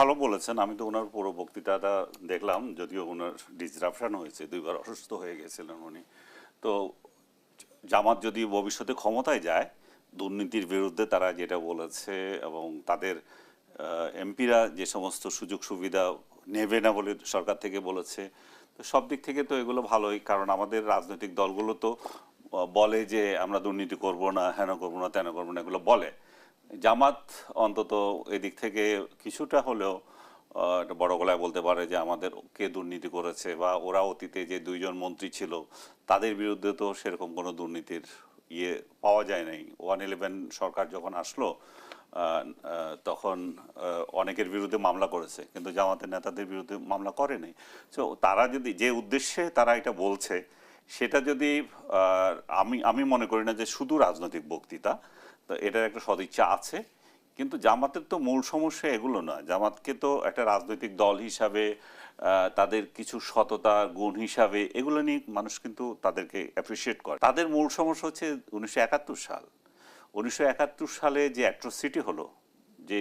ভালো বলেছেন। আমি তো ওনার পুরো বক্তৃতাটা দেখলাম, যদিও ওনার ডিসরাপশন হয়েছে, দুইবার অসুস্থ হয়ে গেছিলেন উনি। তো জামাত যদি ভবিষ্যতে ক্ষমতায় যায়, দুর্নীতির বিরুদ্ধে তারা যেটা বলেছে এবং তাদের এমপিরা যে সমস্ত সুযোগ সুবিধা নেবে না বলে সরকার থেকে বলেছে, তো সব দিক থেকে তো এগুলো ভালোই। কারণ আমাদের রাজনৈতিক দলগুলো তো বলে যে আমরা দুর্নীতি করব না, হেন করব না, তেন করব না, এগুলো বলে। জামাত অন্তত এদিক থেকে কিছুটা হলেও একটা বড় গলায় বলতে পারে যে আমাদের কে দুর্নীতি করেছে বা ওরা অতীতে যে দুইজন মন্ত্রী ছিল, তাদের বিরুদ্ধে তো সেরকম কোনো দুর্নীতির ইয়ে পাওয়া যায় নাই। ওয়ান ইলেভেন সরকার যখন আসলো তখন অনেকের বিরুদ্ধে মামলা করেছে, কিন্তু জামাতের নেতাদের বিরুদ্ধে মামলা করেনি সো তারা যদি যে উদ্দেশ্যে তারা এটা বলছে, সেটা যদি আমি আমি মনে করি না যে শুধু রাজনৈতিক বক্তৃতা তো এটার একটা সদিচ্ছা আছে। কিন্তু জামাতের তো মূল সমস্যা এগুলো না। জামাতকে তো একটা রাজনৈতিক দল হিসাবে তাদের কিছু সততা, গুণ হিসাবে এগুলো নিয়ে মানুষ কিন্তু তাদেরকে অ্যাপ্রিসিয়েট করে। তাদের মূল সমস্যা হচ্ছে উনিশশো একাত্তর সাল। উনিশশো একাত্তর সালে যে অ্যাট্রোসিটি হলো, যে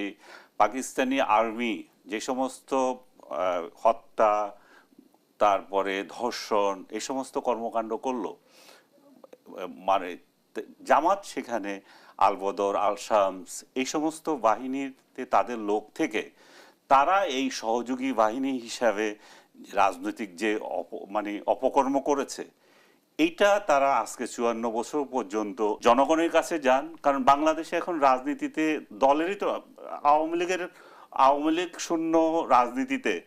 পাকিস্তানি আর্মি যে সমস্ত হত্যা, তারপরে ধর্ষণ এই সমস্ত কর্মকাণ্ড করল মানে জামাত সেখানে আলবদর আল শামস এই সমস্ত বাহিনীতে তাদের লোক থেকে তারা এই সহযোগী বাহিনী হিসাবে রাজনৈতিক যে অপ- মানে অপকর্ম করেছে, এইটা তারা আজকে চুয়ান্ন বছর পর্যন্ত জনগণের কাছে যান। কারণ বাংলাদেশে এখন রাজনীতিতে দলেরই তো, আওয়ামী লীগের, আওয়ামী লীগ শূন্য রাজনীতিতে।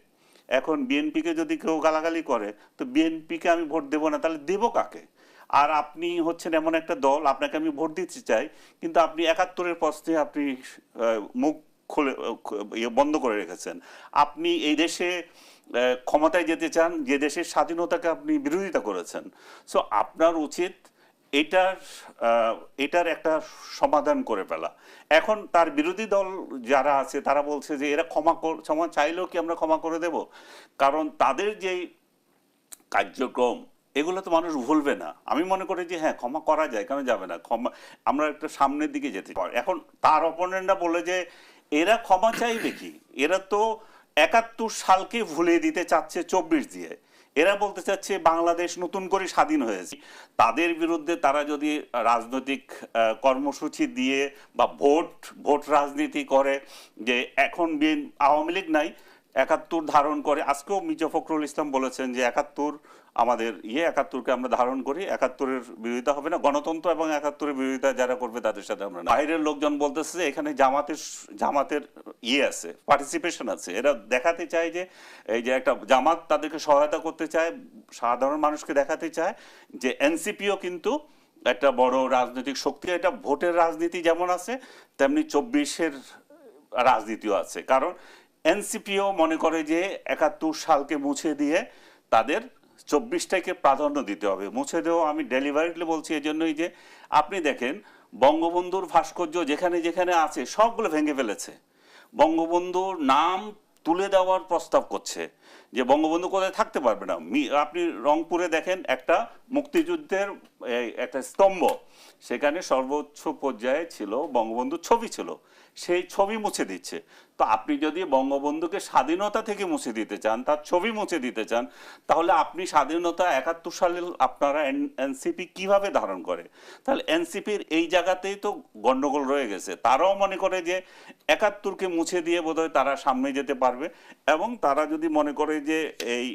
এখন বিএনপিকে যদি কেউ গালাগালি করে, তো বিএনপিকে আমি ভোট দেবো না, তাহলে দেবো কাকে? আর আপনি হচ্ছেন এমন একটা দল, আপনাকে আমি ভোট দিতে চাই, কিন্তু আপনি একাত্তরের প্রশ্নে আপনি মুখ খুলে ইয়ে বন্ধ করে রেখেছেন। আপনি এই দেশে ক্ষমতায় যেতে চান, যে দেশের স্বাধীনতাকে আপনি বিরোধিতা করেছেন। সো আপনার উচিত এটার এটার একটা সমাধান করে ফেলা। এখন তার বিরোধী দল যারা আছে, তারা বলছে যে এরা ক্ষমা ক্ষমা চাইলেও কি আমরা ক্ষমা করে দেব? কারণ তাদের যেই কার্যক্রম এগুলো তো মানুষ ভুলবে না। আমি মনে করি যে হ্যাঁ ক্ষমা করা যায়, কেন যাবে না? ক্ষমা, আমরা একটা সামনের দিকে যেতে পারি এখন তার অপোনেন্টরা বলে যে, এরা ক্ষমা চাইবে কি? এরা তো একাত্তর সালকে ভুলে দিতে চাচ্ছে চব্বিশ দিয়ে। এরা বলতে চাচ্ছে, বাংলাদেশ নতুন করে স্বাধীন হয়েছে। তাদের বিরুদ্ধে তারা যদি রাজনৈতিক কর্মসূচি দিয়ে বা ভোট ভোট রাজনীতি করে যে, এখন বিএন, আওয়ামী লীগ নাই একাত্তর ধারণ করে, আজকেও মির্জা ফখরুল ইসলাম বলেছেন যে একাত্তর আমাদের ইয়ে একাত্তরকে আমরা ধারণ করি, একাত্তরের বিরোধিতা হবে না। গণতন্ত্র এবং একাত্তরের বিরোধিতা যারা করবে তাদের সাথে আমরা বাইরের লোকজন বলতেছে যে এখানে জামাতের জামাতের ইয়ে আছে পার্টিসিপেশন আছে। এরা দেখাতে চায় যে এই যে একটা জামাত তাদেরকে সহায়তা করতে চায়, সাধারণ মানুষকে দেখাতে চায় যে এনসিপিও কিন্তু একটা বড় রাজনৈতিক শক্তি। এটা ভোটের রাজনীতি যেমন আছে, তেমনি চব্বিশের রাজনীতিও আছে। কারণ এনসিপিও মনে করে যে একাত্তর সালকে মুছে দিয়ে তাদের চব্বিশটাকে প্রাধান্য দিতে হবে। মুছে দেওয়া আমি ডেলিভারিটলি বলছি এই জন্যই যে আপনি দেখেন বঙ্গবন্ধুর ভাস্কর্য যেখানে যেখানে আছে সবগুলো ভেঙে ফেলেছে। বঙ্গবন্ধুর নাম তুলে দেওয়ার প্রস্তাব করছে। যে বঙ্গবন্ধু কোথায় থাকতে পারবে না। আপনি রংপুরে দেখেন একটা মুক্তিযুদ্ধের একটা স্তম্ভ। সেখানে সর্বোচ্চ পর্যায়ে ছিল, বঙ্গবন্ধুর ছবি ছিল। সেই ছবি মুছে দিচ্ছে। তো আপনি যদি বঙ্গবন্ধুকে স্বাধীনতা থেকে মুছে দিতে চান, তার ছবি মুছে দিতে চান, তাহলে আপনি স্বাধীনতা একাত্তর সালে আপনারা এনসিপি কীভাবে ধারণ করে? তাহলে এনসিপির এই জায়গাতেই তো গণ্ডগোল রয়ে গেছে। তারাও মনে করে যে একাত্তরকে মুছে দিয়ে বোধহয় তারা সামনে যেতে পারবে। এবং তারা যদি মনে করে যে এই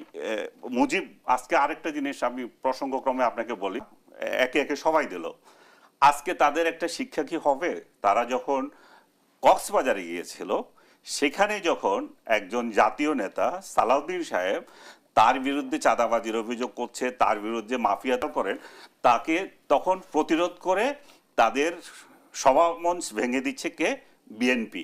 মুজিব, আজকে আরেকটা জিনিস আমি প্রসঙ্গক্রমে আপনাকে বলি, একে একে সবাই দিল। আজকে তাদের একটা শিক্ষা কি হবে? তারা যখন কক্সবাজারে গিয়েছিল, সেখানে যখন একজন জাতীয় নেতা, সালাউদ্দিন সাহেব, তার বিরুদ্ধে চাঁদাবাজির অভিযোগ করছে, তার বিরুদ্ধে মাফিয়াতা করেন, তাকে তখন প্রতিরোধ করে তাদের সভা মঞ্চ ভেঙে দিচ্ছে কে? বিএনপি।